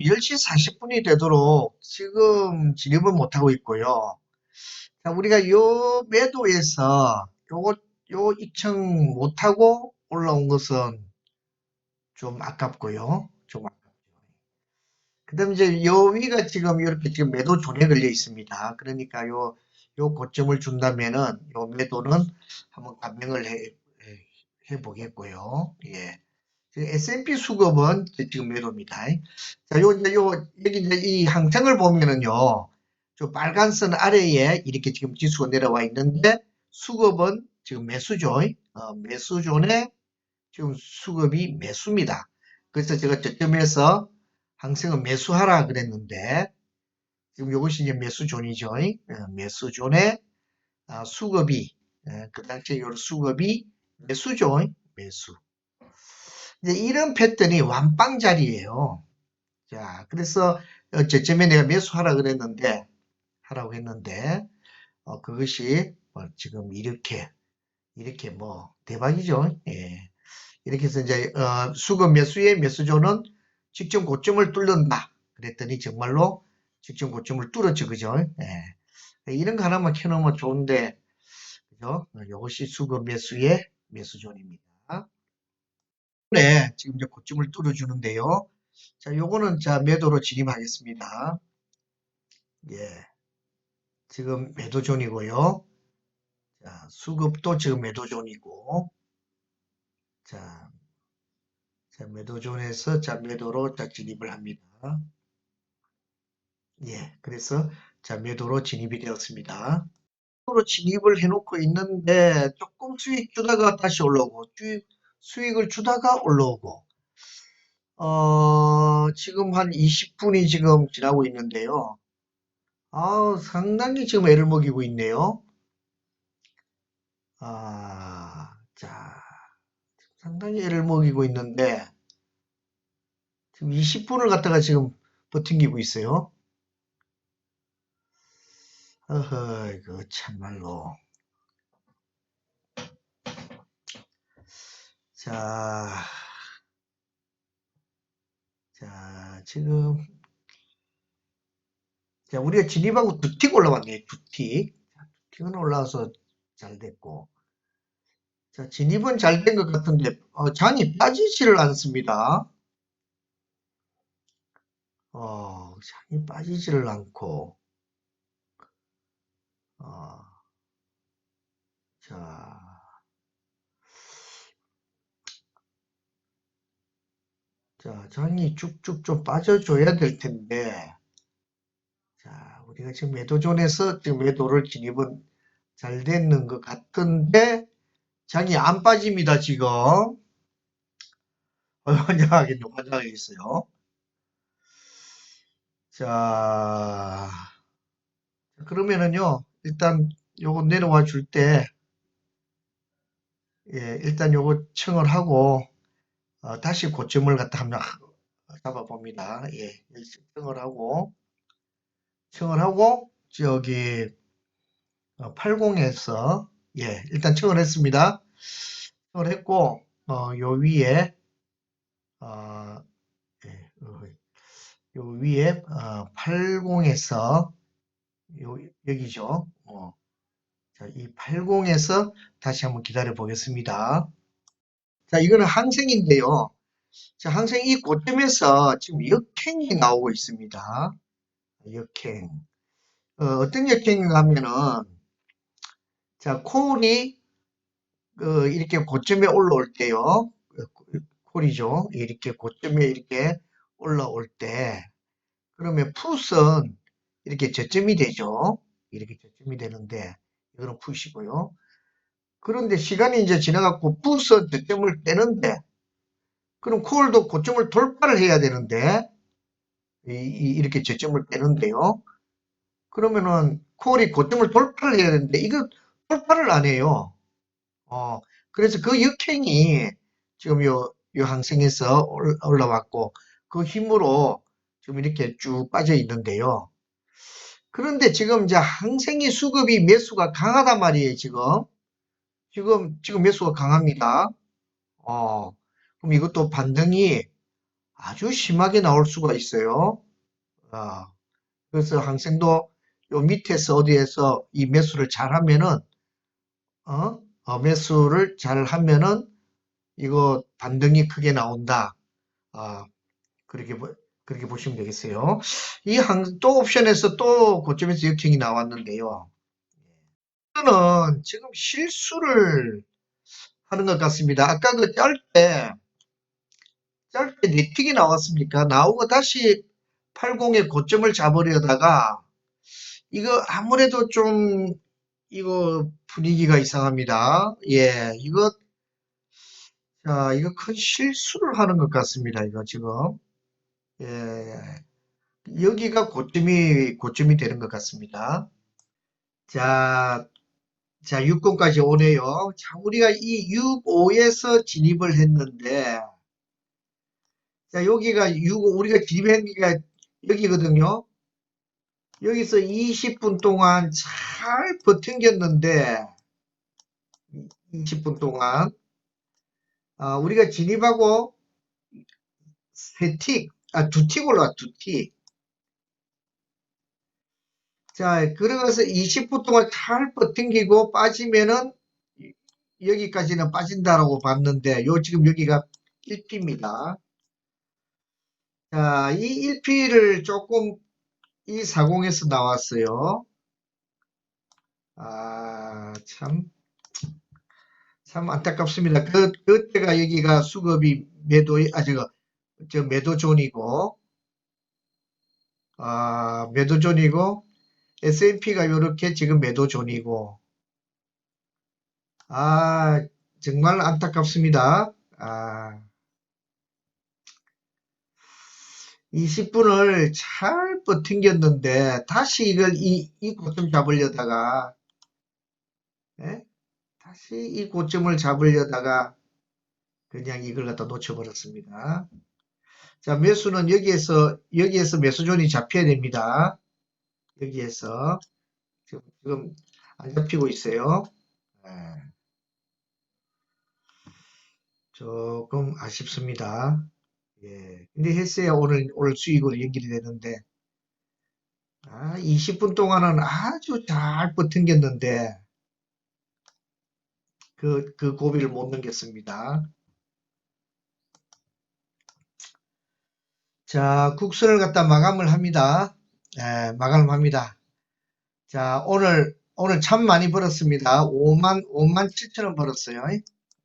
10시 40분이 되도록 지금 진입을 못하고 있고요. 자, 우리가 요 매도에서 요거, 요 입청 못하고 올라온 것은 좀 아깝고요. 좀 아깝죠. 그 다음에 이제 요 위가 지금 이렇게 지금 매도 존에 걸려 있습니다. 그러니까 요, 요 고점을 준다면은 요 매도는 한번 감명을 해, 해, 해 보겠고요. 예. S&P 수급은 지금 매도입니다. 자, 요, 이제 요, 여기 이제 이 항상을 보면은요, 저 빨간 선 아래에 이렇게 지금 지수가 내려와 있는데, 수급은 지금 매수죠. 어, 매수존에 지금 수급이 매수입니다. 그래서 제가 저점에서 항생은 매수하라 그랬는데, 지금 이것이 이제 매수존이죠. 어, 매수존에 아, 수급이, 어, 그 당시에 요 수급이 매수죠. 매수. 이제 이런 패턴이 완빵 자리예요. 자, 그래서 어, 저점에 내가 매수하라 그랬는데 하라고 했는데 어, 그것이 뭐 지금 이렇게 이렇게 뭐 대박이죠. 예. 이렇게 해서 이제 어, 수급 매수의 매수조는 직전 고점을 뚫는다. 그랬더니 정말로 직전 고점을 뚫었죠, 그죠? 예. 이런 거 하나만 켜놓으면 좋은데, 그죠? 이것이 수급 매수의 매수존입니다. 네, 지금 이제 고점을 뚫어주는데요. 자, 요거는 자, 매도로 진입하겠습니다. 예. 지금 매도존이고요. 자, 수급도 지금 매도존이고. 자, 자, 매도존에서 자, 매도로 자, 진입을 합니다. 예, 그래서 자, 매도로 진입이 되었습니다. 매도로 진입을 해놓고 있는데 조금 수익 주다가 다시 올라오고 수익 수익을 주다가 올라오고 어, 지금 한 20분이 지금 지나고 있는데요. 아, 상당히 지금 애를 먹이고 있네요. 아, 자, 상당히 애를 먹이고 있는데 지금 20분을 갖다가 지금 버팅기고 있어요. 어허, 이거 참말로. 자, 자, 지금, 자, 우리가 진입하고 두틱 올라왔네요. 두 틱. 두 틱은 올라와서 잘 됐고. 자, 진입은 잘 된 것 같은데, 어, 장이 빠지지를 않습니다. 어, 장이 빠지지를 않고, 어, 자, 자, 장이 쭉쭉 좀 빠져줘야 될 텐데, 자, 우리가 지금 매도존에서 지금 매도를 진입은 잘 됐는 것 같은데, 장이 안 빠집니다, 지금. 어, 환장하겠네, 환장하겠어요. 자, 그러면은요, 일단 요거 내려와 줄 때, 예, 일단 요거 청을 하고, 어, 다시 고점을 갖다 한번 잡아봅니다. 예, 청을 하고, 청을 하고, 저기, 80에서, 예, 일단 청을 했습니다. 청을 했고, 어, 요 위에, 어, 예, 어, 요 위에, 어, 80에서, 요, 여기죠. 어. 자, 이 80에서 다시 한번 기다려 보겠습니다. 자, 이거는 항생인데요. 자, 항생 이 고점에서 지금 역행이 나오고 있습니다. 역행. 어, 떤 역행인가 하면은, 자, 콜이, 어, 이렇게 고점에 올라올 때요. 콜이죠. 이렇게 고점에 이렇게 올라올 때, 그러면 풋은 이렇게 저점이 되죠. 이렇게 저점이 되는데, 이거는 풋이고요. 그런데 시간이 이제 지나갖고 풋은 저점을 떼는데, 그럼 콜도 고점을 돌파를 해야 되는데, 이, 렇게 저점을 떼는데요. 그러면은 콜이 고점을 돌파를 해야 되는데, 이거 돌파를 안 해요. 어, 그래서 그 역행이 지금 요, 요 항생에서 올라왔고, 그 힘으로 지금 이렇게 쭉 빠져 있는데요. 그런데 지금 이제 항생이 수급이 매수가 강하단 말이에요, 지금. 지금, 지금 매수가 강합니다. 어, 그럼 이것도 반등이, 아주 심하게 나올 수가 있어요. 아, 그래서 항생도 요 밑에서 어디에서 이 매수를 잘 하면은, 어? 어, 매수를 잘 하면은 이거 반등이 크게 나온다. 아, 그렇게, 보- 그렇게 보시면 되겠어요. 이 항, 또 옵션에서 또 고점에서 역행이 나왔는데요. 저는 지금 실수를 하는 것 같습니다. 아까 그 짧게, 짧게 네틱이 나왔습니까? 나오고 다시 80의 고점을 잡으려다가 이거 아무래도 좀 이거 분위기가 이상합니다. 예, 이거 자, 이거 큰 실수를 하는 것 같습니다. 이거 지금 예, 여기가 고점이 고점이 되는 것 같습니다. 자, 자 6권까지 오네요. 자, 우리가 이 6, 5에서 진입을 했는데 자, 여기가 6, 우리가 진입한 게 여기거든요. 여기서 20분 동안 잘 버틴겼는데 20분 동안 아, 우리가 진입하고 세 틱, 아, 두 틱 올라와, 두 틱. 자, 그러면서 20분 동안 잘 버팅기고 빠지면은 이- 여기까지는 빠진다라고 봤는데 요 지금 여기가 1피입니다. 자, 이 1피를 조금 이 40에서 나왔어요. 아, 참, 참 안타깝습니다. 그, 그때가 여기가 수급이 매도, 아, 저거, 저 매도존이고, 아, 매도존이고, S&P가 이렇게 지금 매도 존이고, 아, 정말 안타깝습니다. 아, 20분을 잘 버팅겼는데, 다시 이걸, 이, 이 고점 잡으려다가, 예? 다시 이 고점을 잡으려다가, 그냥 이걸 갖다 놓쳐버렸습니다. 자, 매수는 여기에서, 여기에서 매수존이 잡혀야 됩니다. 여기에서. 지금, 지금 안 잡히고 있어요. 예. 조금 아쉽습니다. 예. 근데 했어야 오늘, 오늘 수익으로 연결이 되는데, 아, 20분 동안은 아주 잘 버팅겼는데, 그, 그 고비를 못 넘겼습니다. 자, 국선을 갖다 마감을 합니다. 예, 마감을 합니다. 자, 오늘, 오늘 참 많이 벌었습니다. 5만, 5만 7천 원 벌었어요.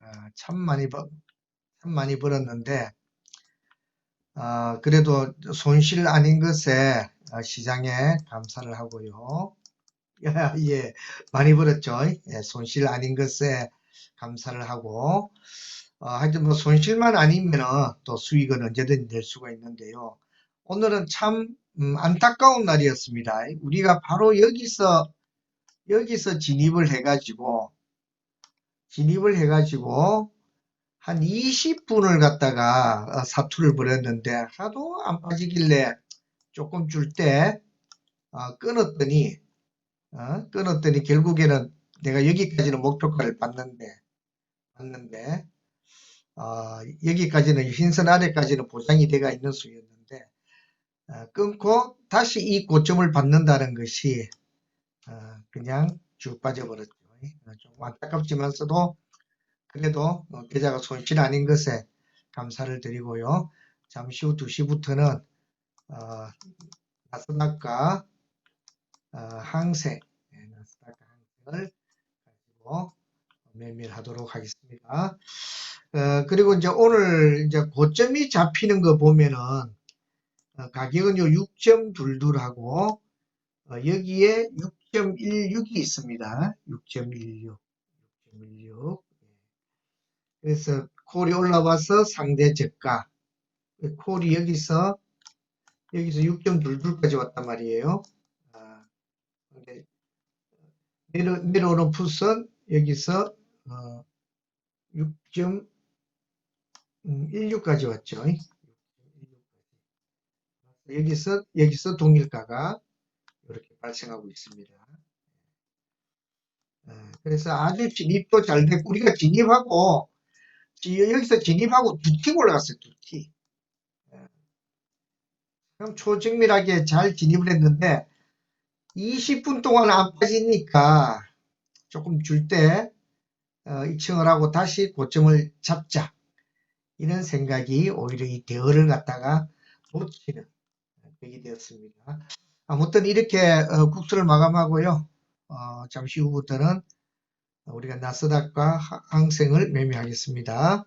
아, 참 많이 벌, 참 많이 벌었는데, 아, 그래도 손실 아닌 것에 아, 시장에 감사를 하고요. 예, 많이 벌었죠. 예, 손실 아닌 것에 감사를 하고, 어, 하여튼 뭐 손실만 아니면은 또 수익은 언제든 낼 수가 있는데요. 오늘은 참 음, 안타까운 날이었습니다. 우리가 바로 여기서 여기서 진입을 해가지고 진입을 해가지고 한 20분을 갖다가 어, 사투를 벌였는데 하도 안 빠지길래 조금 줄 때 끊었더니 어, 끊었더니 결국에는 내가 여기까지는 목표가를 받는데 어, 여기까지는 흰선 아래까지는 보장이 돼가 있는 수였는데 어, 끊고 다시 이 고점을 받는다는 것이 어, 그냥 쭉 빠져버렸죠. 어, 좀 안타깝지만서도 그래도 어, 계좌가 손실 아닌 것에 감사를 드리고요. 잠시 후 2시부터는 어, 나스닥과 어, 항생, 네, 나스닥과 항생을 가지고 매매를 하도록 하겠습니다. 어, 그리고 이제 오늘 이제 고점이 잡히는 거 보면은 어, 가격은 요 6.22하고 어, 여기에 6.16이 있습니다. 6.16, 6.16. 그래서 콜이 올라와서 상대 저가. 콜이 여기서 여기서 6.22까지 왔단 말이에요. 아, 내려, 내려오는 풋은 여기서 어, 6.16까지 왔죠. 여기서 여기서 동일가가 이렇게 발생하고 있습니다. 아, 그래서 아주 진입도 잘 됐고 우리가 진입하고 지- 여기서 진입하고 두틱 올라갔어요. 두 틱. 예. 그럼 초정밀하게 잘 진입을 했는데 20분 동안 안 빠지니까 조금 줄때 어, 입청을 하고 다시 고점을 잡자 이런 생각이 오히려 이 대어를 갖다가 놓치는 그게 되었습니다. 아무튼 이렇게 어, 국수를 마감하고요. 어, 잠시 후부터는 우리가 나스닥과 항생을 매매하겠습니다.